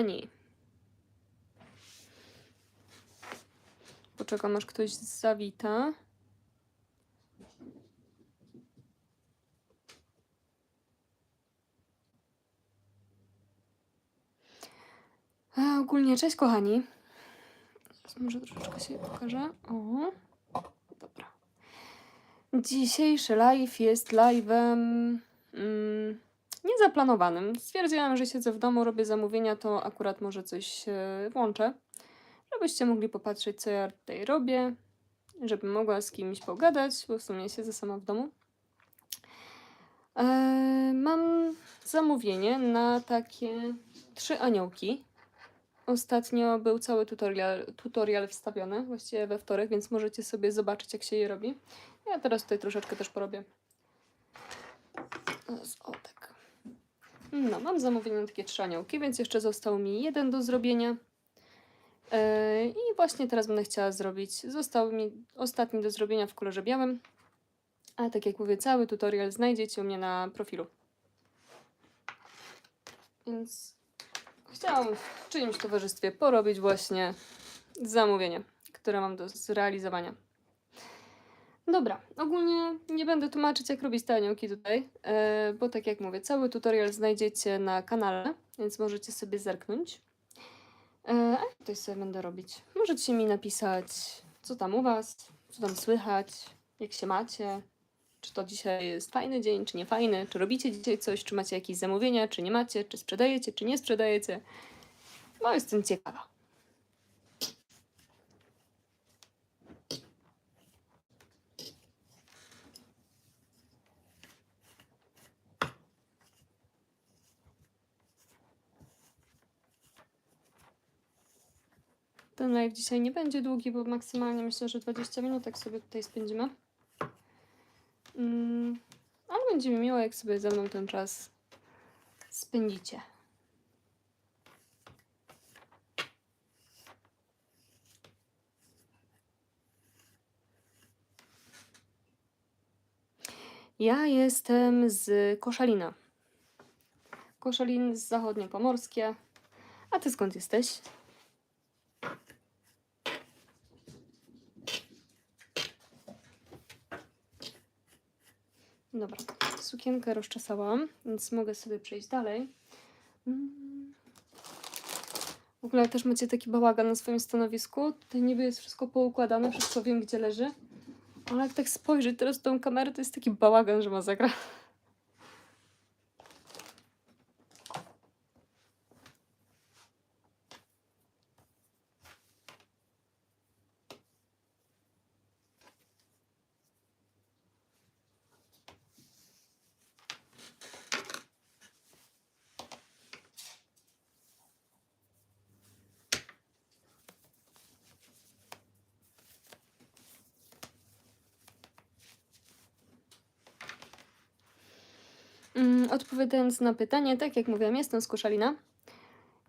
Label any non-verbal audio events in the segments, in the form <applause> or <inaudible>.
kochani. Poczekam, aż ktoś zawita. A, ogólnie, cześć kochani. Teraz może troszeczkę się pokażę. O, dobra. Dzisiejszy live jest live'em mm, niezaplanowanym. Stwierdziłam, że siedzę w domu, robię zamówienia, to akurat może coś włączę, żebyście mogli popatrzeć, co ja tutaj robię, żebym mogła z kimś pogadać, bo w sumie siedzę sama w domu. E, mam zamówienie na takie trzy aniołki. Ostatnio był cały tutorial, tutorial wstawiony, właściwie we wtorek, więc możecie sobie zobaczyć, jak się je robi. Ja teraz tutaj troszeczkę też porobię. Teraz, O, tak. No, mam zamówienie na takie trzy aniołki, więc jeszcze został mi jeden do zrobienia. Yy, I właśnie teraz będę chciała zrobić. Został mi ostatni do zrobienia w kolorze białym. A tak jak mówię, cały tutorial znajdziecie u mnie na profilu. Więc chciałam w czyimś towarzystwie porobić właśnie zamówienie, które mam do zrealizowania. Dobra, ogólnie nie będę tłumaczyć, jak robić te aniołki tutaj, e, bo tak jak mówię, cały tutorial znajdziecie na kanale, więc możecie sobie zerknąć. E, a ja tutaj sobie będę robić. Możecie mi napisać, co tam u Was, co tam słychać, jak się macie, czy to dzisiaj jest fajny dzień, czy nie fajny, czy robicie dzisiaj coś, czy macie jakieś zamówienia, czy nie macie, czy sprzedajecie, czy nie sprzedajecie. No, jestem ciekawa. Ten live dzisiaj nie będzie długi, bo maksymalnie myślę, że 20 minutek sobie tutaj spędzimy. Mm, ale będzie mi miło, jak sobie ze mną ten czas spędzicie. Ja jestem z Koszalina. Koszalin z zachodniopomorskie. A ty skąd jesteś? Dobra, sukienkę rozczesałam, więc mogę sobie przejść dalej. W ogóle też macie taki bałagan na swoim stanowisku. Tutaj niby jest wszystko poukładane, wszystko wiem, gdzie leży. Ale jak tak spojrzeć teraz w tą kamerę, to jest taki bałagan, że masakra. Odpowiadając na pytanie, tak jak mówiłam, jestem z Koszalina.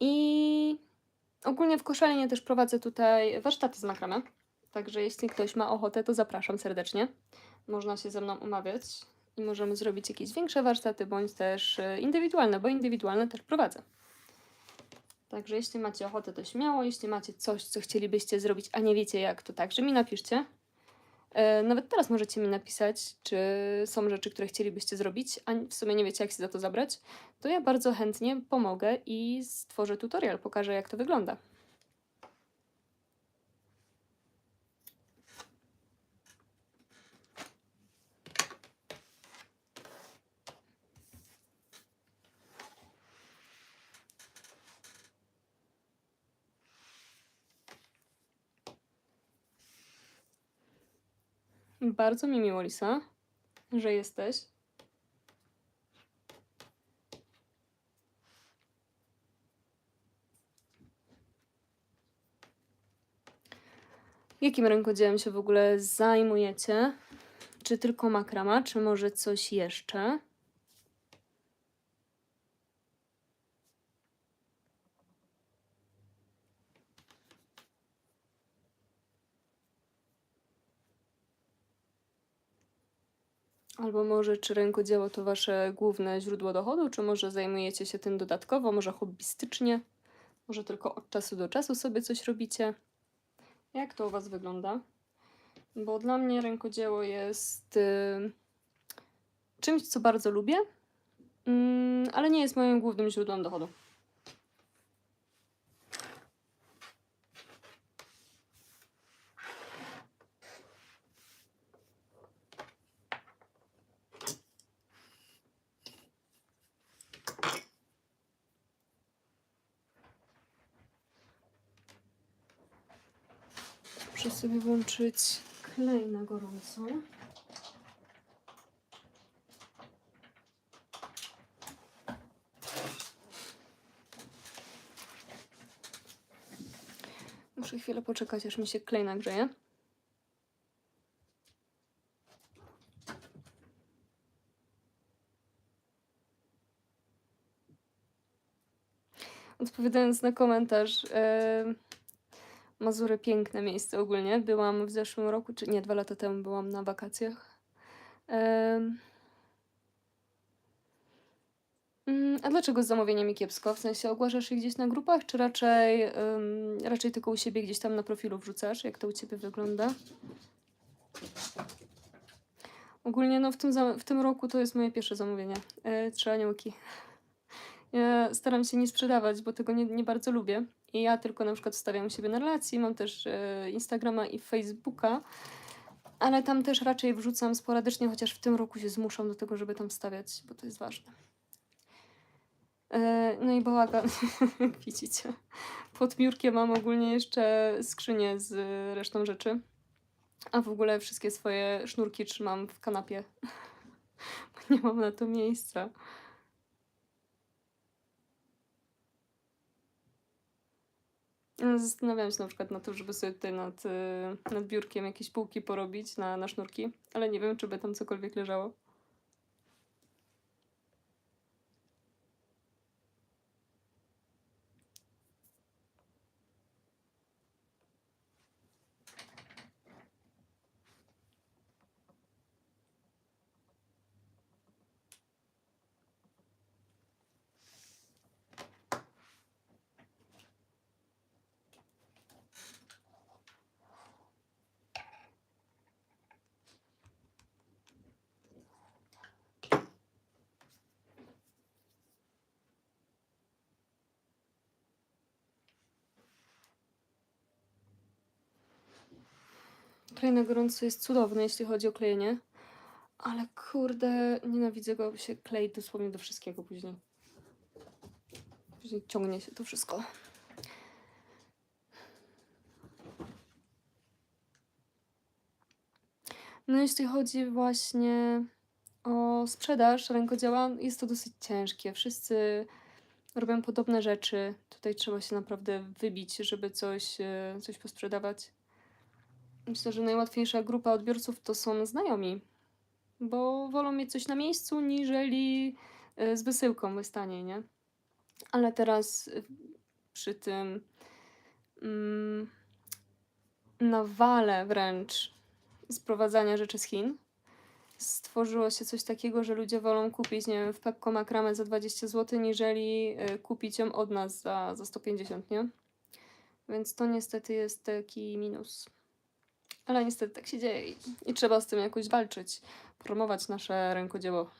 I ogólnie w Koszalinie też prowadzę tutaj warsztaty z makramę. Także jeśli ktoś ma ochotę, to zapraszam serdecznie. Można się ze mną umawiać i możemy zrobić jakieś większe warsztaty, bądź też e, indywidualne, bo indywidualne też prowadzę. Także jeśli macie ochotę, to śmiało. Jeśli macie coś, co chcielibyście zrobić, a nie wiecie jak, to także mi napiszcie. E, Nawet teraz możecie mi napisać, czy są rzeczy, które chcielibyście zrobić, a w sumie nie wiecie, jak się za to zabrać, to ja bardzo chętnie pomogę i stworzę tutorial, pokażę, jak to wygląda. Bardzo mi miło, Lisa, że jesteś. Jakim rękodziełem się w ogóle zajmujecie? Czy tylko makrama, czy może coś jeszcze? Albo może czy rękodzieło to wasze główne źródło dochodu, czy może zajmujecie się tym dodatkowo, może hobbystycznie? Może tylko od czasu do czasu sobie coś robicie. Jak to u Was wygląda? Bo dla mnie rękodzieło jest y, czymś, co bardzo lubię, mm, ale nie jest moim głównym źródłem dochodu. Muszę sobie włączyć klej na gorąco. Muszę chwilę poczekać, aż mi się klej nagrzeje. Odpowiadając na komentarz, em, Mazury piękne miejsce ogólnie. Byłam w zeszłym roku, czy nie, dwa lata temu byłam na wakacjach. Mm, A dlaczego z zamówieniami kiepsko? W sensie ogłaszasz je gdzieś na grupach, czy raczej, em, raczej tylko u siebie gdzieś tam na profilu wrzucasz? Jak to u ciebie wygląda? Ogólnie no w tym, w tym roku to jest moje pierwsze zamówienie. E, trzy aniołki. <laughs> Ja staram się nie sprzedawać, bo tego nie, nie bardzo lubię. I ja tylko na przykład wstawiam u siebie na relacji, mam też e, Instagrama i Facebooka, ale tam też raczej wrzucam sporadycznie, chociaż w tym roku się zmuszam do tego, żeby tam stawiać, bo to jest ważne. E, no i bałagan, <laughs> widzicie. Pod biurkiem mam ogólnie jeszcze skrzynię z resztą rzeczy, a w ogóle wszystkie swoje sznurki trzymam w kanapie, <laughs> nie mam na to miejsca. No, Zastanawiałam się na przykład na to, żeby sobie tutaj nad, y, nad biurkiem jakieś półki porobić na, na sznurki, ale nie wiem, czy by tam cokolwiek leżało. Klej na gorąco jest cudowny, jeśli chodzi o klejenie, ale kurde, nienawidzę go, się klei dosłownie do wszystkiego później. Później ciągnie się to wszystko. No jeśli chodzi właśnie o sprzedaż rękodzieła, jest to dosyć ciężkie. Wszyscy robią podobne rzeczy. Tutaj trzeba się naprawdę wybić, żeby coś, e, coś posprzedawać. Myślę, że najłatwiejsza grupa odbiorców to są znajomi, bo wolą mieć coś na miejscu, niżeli e, z wysyłką wystanie, nie? Ale teraz e, przy tym mm, nawale wręcz sprowadzania rzeczy z Chin stworzyło się coś takiego, że ludzie wolą kupić, nie wiem, w Pepco makramę za 20 zł, niżeli e, kupić ją od nas za, za 150, nie? Więc to niestety jest taki minus. Ale niestety tak się dzieje i, trzeba z tym jakoś walczyć, promować nasze rękodzieło.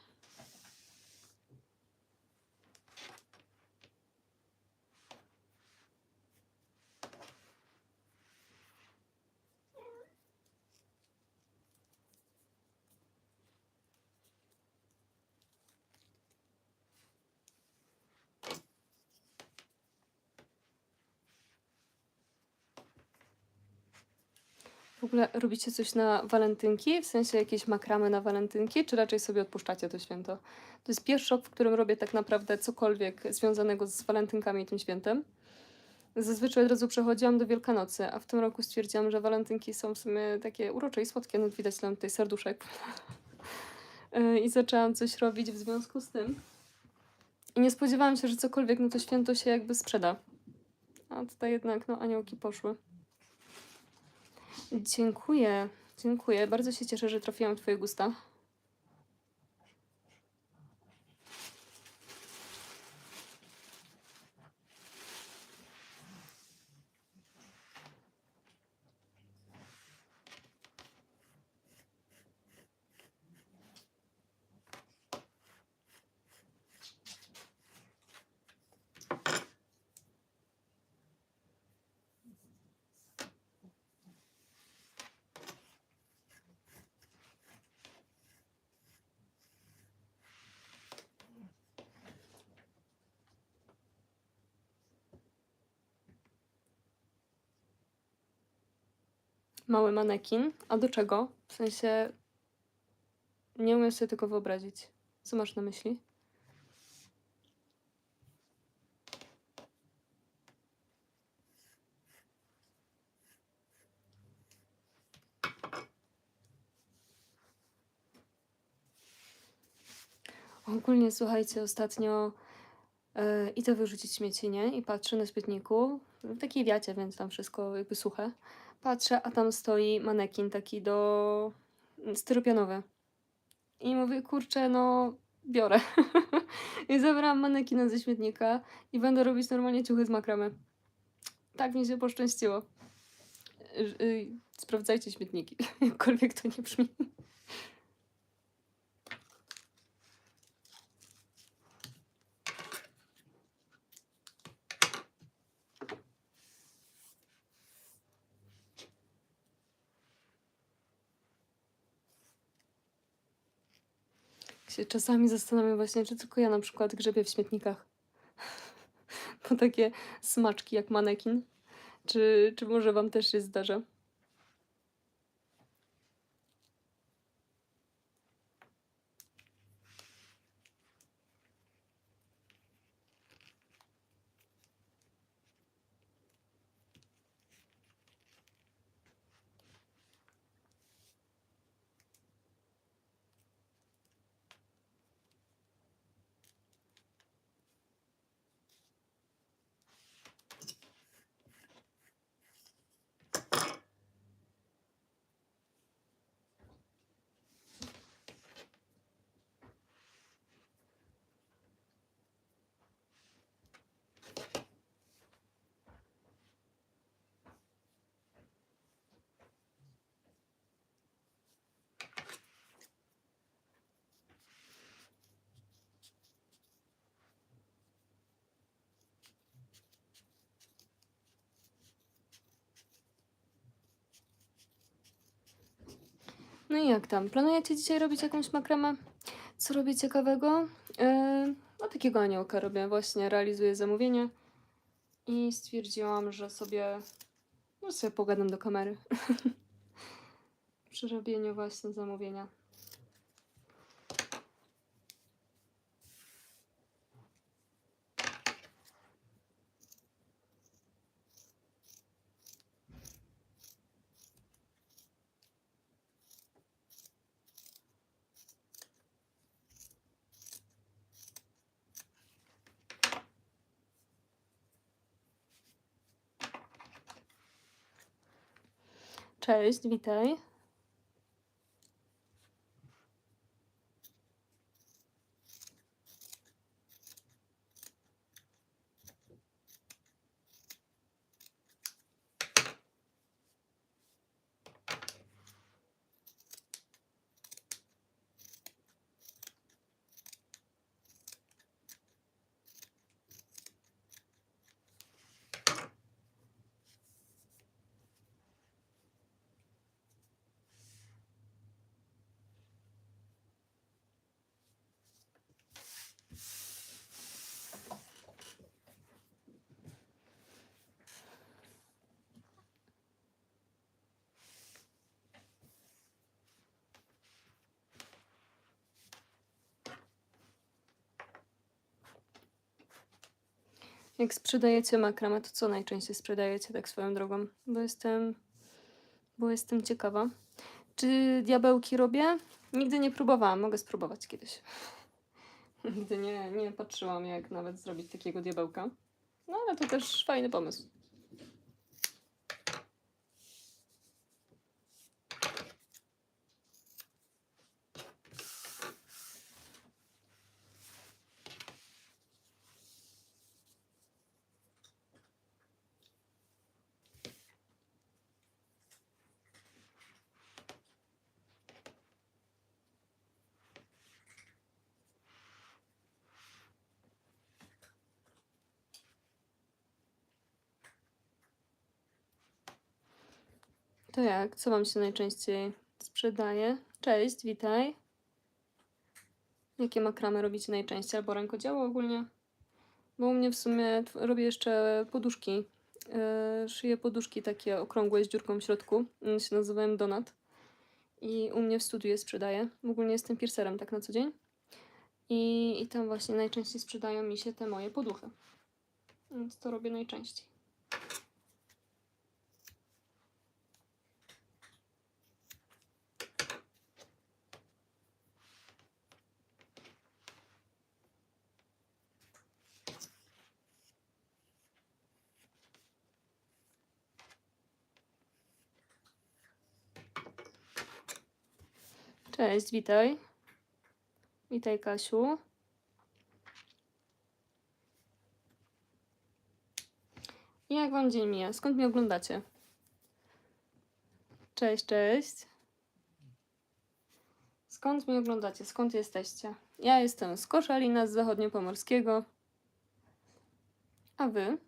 W ogóle robicie coś na walentynki? W sensie jakieś makramy na walentynki, czy raczej sobie odpuszczacie to święto? To jest pierwszy rok, w którym robię tak naprawdę cokolwiek związanego z walentynkami i tym świętem. Zazwyczaj od razu przechodziłam do Wielkanocy, a w tym roku stwierdziłam, że walentynki są w sumie takie urocze i słodkie, no widać tam tutaj serduszek. <laughs> Y, I zaczęłam coś robić w związku z tym. I nie spodziewałam się, że cokolwiek no to święto się jakby sprzeda. A tutaj jednak no aniołki poszły. Dziękuję, dziękuję. Bardzo się cieszę, że trafiłam w Twoje gusta. Mały manekin. A do czego? W sensie nie umiem sobie tego wyobrazić. Co masz na myśli? Ogólnie słuchajcie, ostatnio e, idę wyrzucić śmieci, nie? I patrzę na śmietniku, w takiej wiacie, więc tam wszystko jakby suche. Patrzę, a tam stoi manekin taki do styropianowy. I mówię, kurczę, no biorę. <laughs> I zabrałam manekina ze śmietnika i będę robić normalnie ciuchy z makramy. Tak mi się poszczęściło. Y, Sprawdzajcie śmietniki, <laughs> jakkolwiek to nie brzmi. Się czasami zastanawiam właśnie, czy tylko ja na przykład grzebię w śmietnikach. <laughs> Po takie smaczki jak manekin. Czy, czy może wam też się zdarza? No i jak tam? Planujecie dzisiaj robić jakąś makramę? Co robię ciekawego? Yy, no takiego aniołka robię. Właśnie realizuję zamówienie. I stwierdziłam, że sobie, no sobie pogadam do kamery. <laughs> Przy robieniu właśnie zamówienia. Cześć, witaj. Jak sprzedajecie makramę, to co najczęściej sprzedajecie tak swoją drogą? Bo jestem, bo jestem ciekawa. Czy diabełki robię? Nigdy nie próbowałam, mogę spróbować kiedyś. <laughs> Nigdy nie, nie patrzyłam, jak nawet zrobić takiego diabełka. No ale to też fajny pomysł. To jak? Co wam się najczęściej sprzedaje? Cześć, witaj. Jakie makramy robicie najczęściej? Albo rękodzieło ogólnie? Bo u mnie w sumie robię jeszcze poduszki e, szyję poduszki takie okrągłe z dziurką w środku. One się nazywają Donat. I u mnie w studiu je sprzedaję. Ogólnie jestem piercerem tak na co dzień. I, I tam właśnie najczęściej sprzedają mi się te moje poduchy. Więc to robię najczęściej. Cześć, witaj. Witaj, Kasiu. I Jak wam dzień mija? Skąd mnie oglądacie? Cześć, cześć. Skąd mnie oglądacie? Skąd jesteście? Ja jestem z Koszalina, z zachodniopomorskiego. A wy?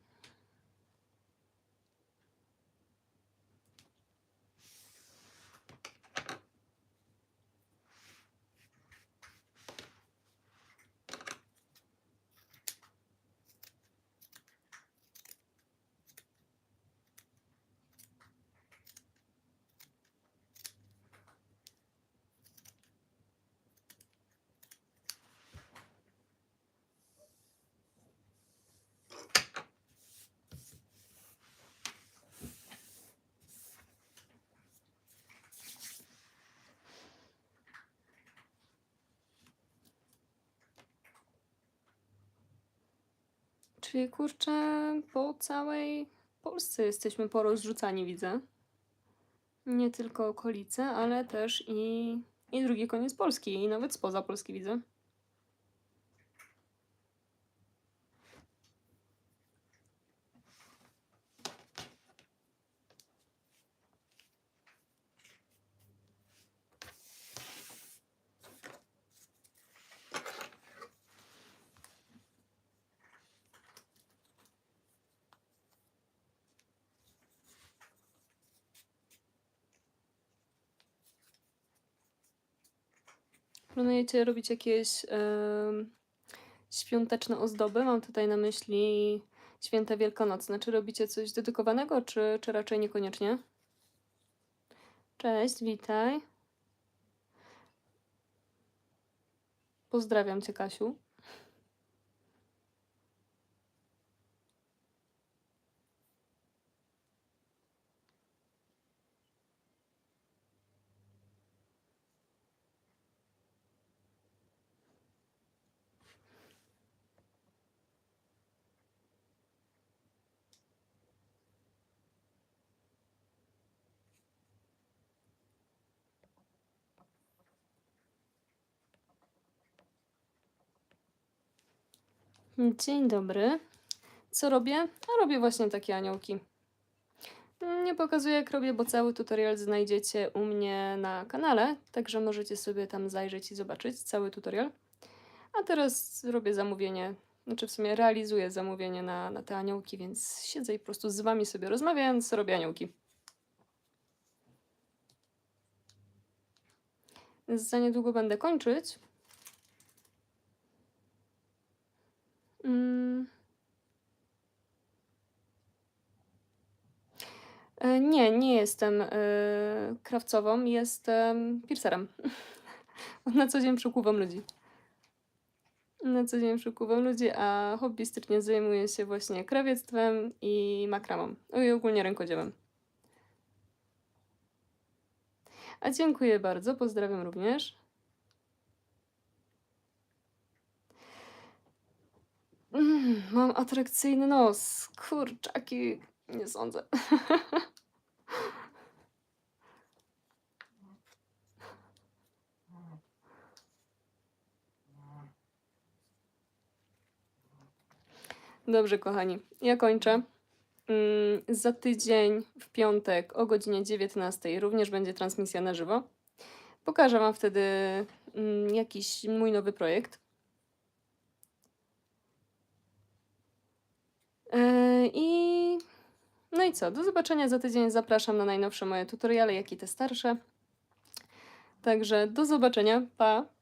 Czyli kurczę, po całej Polsce jesteśmy porozrzucani, widzę. Nie tylko okolice, ale też i, i drugi koniec Polski, i nawet spoza Polski widzę. Planujecie robić jakieś świąteczne ozdoby? Mam tutaj na myśli święta wielkanocne. Czy robicie coś dedykowanego, czy, czy raczej niekoniecznie? Cześć, witaj. Pozdrawiam cię, Kasiu. Dzień dobry. Co robię? A robię właśnie takie aniołki. Nie pokazuję jak robię, bo cały tutorial znajdziecie u mnie na kanale, także możecie sobie tam zajrzeć i zobaczyć cały tutorial. A teraz robię zamówienie, znaczy w sumie realizuję zamówienie na, na te aniołki, więc siedzę i po prostu z wami sobie rozmawiając, robię aniołki. Za niedługo będę kończyć. Nie, nie jestem e, krawcową, jestem piercerem. <laughs> Na co dzień przykuwam ludzi. Na co dzień przykuwam ludzi, a hobbystycznie zajmuję się właśnie krawiectwem i makramą. I ogólnie rękodziełem. A dziękuję bardzo, pozdrawiam również. Mm, mam atrakcyjny nos. Kurczaki, nie sądzę. <laughs> Dobrze, kochani, ja kończę. Mm, Za tydzień w piątek o godzinie 19 również będzie transmisja na żywo. Pokażę Wam wtedy mm, jakiś mój nowy projekt. Yy, I no i co? Do zobaczenia za tydzień. Zapraszam na najnowsze moje tutoriale, jak i te starsze. Także do zobaczenia. Pa!